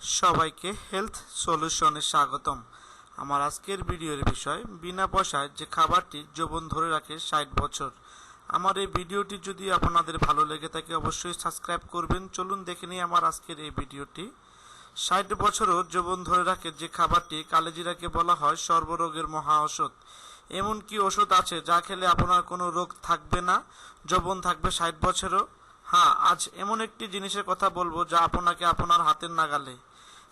সবাইকে হেলথ সলিউশনে স্বাগতম। আমার আজকের ভিডিওর বিষয়, বিনা পয়সায় যে খাবারটি যৌবন ধরে রাখে ষাট বছর। আমার এই ভিডিওটি যদি আপনাদের ভালো লেগে থাকে, অবশ্যই সাবস্ক্রাইব করবেন। চলুন দেখে নিই আমার আজকের এই ভিডিওটি। ষাট বছরও যৌবন ধরে রাখে যে খাবারটি কালেজিরাকে বলা হয় সর্বরোগের মহা ঔষধ। এমন কি ওষুধ আছে যা খেলে আপনার কোনো রোগ থাকবে না, যৌবন থাকবে ষাট বছরও। হ্যাঁ আজ এমন একটি জিনিসের কথা বলব যা আপনাকে আপনার হাতের নাগালে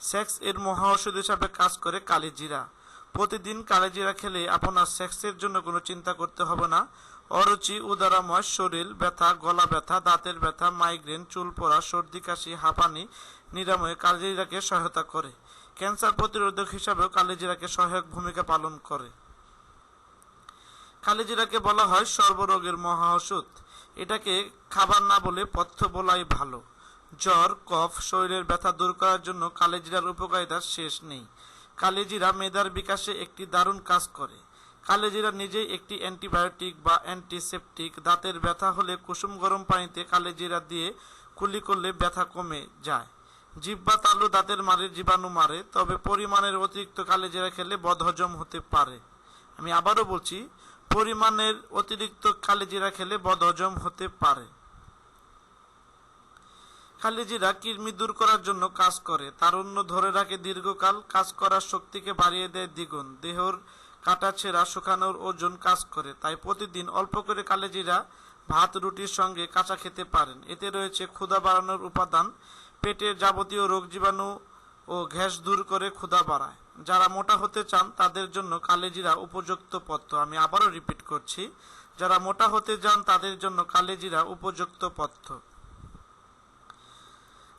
সেক্স এর মহা ঔষধ হিসাবে কাজ করে কালিজিরা। প্রতিদিন কালিজিরা খেলে আপনার সেক্সের জন্য কোনো চিন্তা করতে হবে না। অরুচি, উদারাময় শরীর ব্যথা, গলা ব্যথা, দাঁতের ব্যথা, মাইগ্রেন, চুল পড়া, সর্দি, কাশি, হাঁপানি নিরাময়ে কালিজিরাকে সহায়তা করে। ক্যান্সার প্রতিরোধক হিসাবেও কালিজিরাকে সহায়ক ভূমিকা পালন করে। কালিজিরাকে বলা হয় সর্বরোগের মহা ওষুধ এটাকে খাবার না বলে পথ্য বলাই ভালো। জ্বর, কফ, শরীরের ব্যথা দূর করার জন্য কালেজিরার উপকারিতার শেষ নেই। কালেজিরা মেদার বিকাশে একটি দারুণ কাজ করে। কালেজিরা নিজেই একটি অ্যান্টিবায়োটিক বা অ্যান্টিসেপটিক। দাঁতের ব্যথা হলে কুসুম গরম পানিতে কালেজিরা দিয়ে কুলি করলে ব্যথা কমে যায়। জিব্বা তালু দাঁতের মারে জীবাণু মারে, তবে পরিমাণের অতিরিক্ত কালেজিরা খেলে বদহজম হতে পারে। আমি আবারও বলছি, পরিমাণের অতিরিক্ত কালেজিরা খেলে বদহজম হতে পারে। কালিজিরা কৃমি দূর করার জন্য কাজ করে। তারুণ্য ধরে রাখে দীর্ঘকাল, কাজ করার শক্তিকে বাড়িয়ে দেয় দ্বিগুণ। দেহর কাটা ছেঁড়া, শুকানোর ওজন কাজ করে। তাই প্রতিদিন অল্প করে কালেজিরা ভাত, রুটির সঙ্গে কাঁচা খেতে পারেন। এতে রয়েছে ক্ষুধা বাড়ানোর উপাদান, পেটের যাবতীয় রোগ জীবাণু ও গ্যাস দূর করে ক্ষুধা বাড়ায়। যারা মোটা হতে চান, তাদের জন্য কালেজিরা উপযুক্ত পথ্য। আমি আবারও রিপিট করছি, যারা মোটা হতে চান তাদের জন্য কালেজিরা উপযুক্ত পথ্য।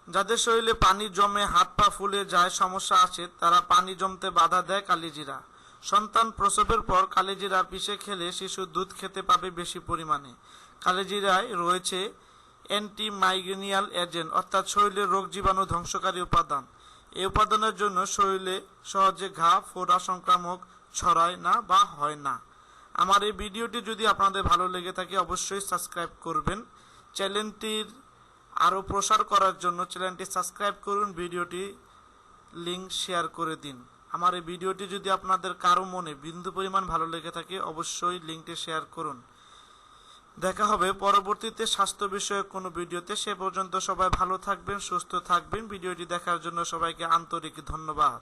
যাদের শরীরে পানি জমে হাত পা ফুলে যায়, সমস্যা আছে, তারা পানি জমতে বাধা দেয় কালিজিরা। সন্তান প্রসবের পর কালিজিরা পিষে খেলে শিশু দুধ খেতে পাবে বেশি পরিমাণে। কালিজিরায় রয়েছে অ্যান্টিমাইগ্রেনিয়াল এজেন্ট অর্থাৎ শরীরের রোগ জীবাণু ধ্বংসকারী উপাদান। এই উপাদানের জন্য শরীরে সহজে ঘা, ফোড়া সংক্রামক ছড়ায় না বা হয় না। আমার এই ভিডিওটি যদি আপনাদের ভালো লেগে থাকে, অবশ্যই সাবস্ক্রাইব করবেন। চ্যানেলটির আরও প্রসার করার জন্য চ্যানেলটি সাবস্ক্রাইব করুন, ভিডিওটি লিঙ্ক শেয়ার করে দিন। আমার এই ভিডিওটি যদি আপনাদের কারও মনে বিন্দু পরিমাণ ভালো লেগে থাকে, অবশ্যই লিঙ্কটি শেয়ার করুন। দেখা হবে পরবর্তীতে স্বাস্থ্য বিষয়ক কোনো ভিডিওতে। সে পর্যন্ত সবাই ভালো থাকবেন, সুস্থ থাকবেন। ভিডিওটি দেখার জন্য সবাইকে আন্তরিক ধন্যবাদ।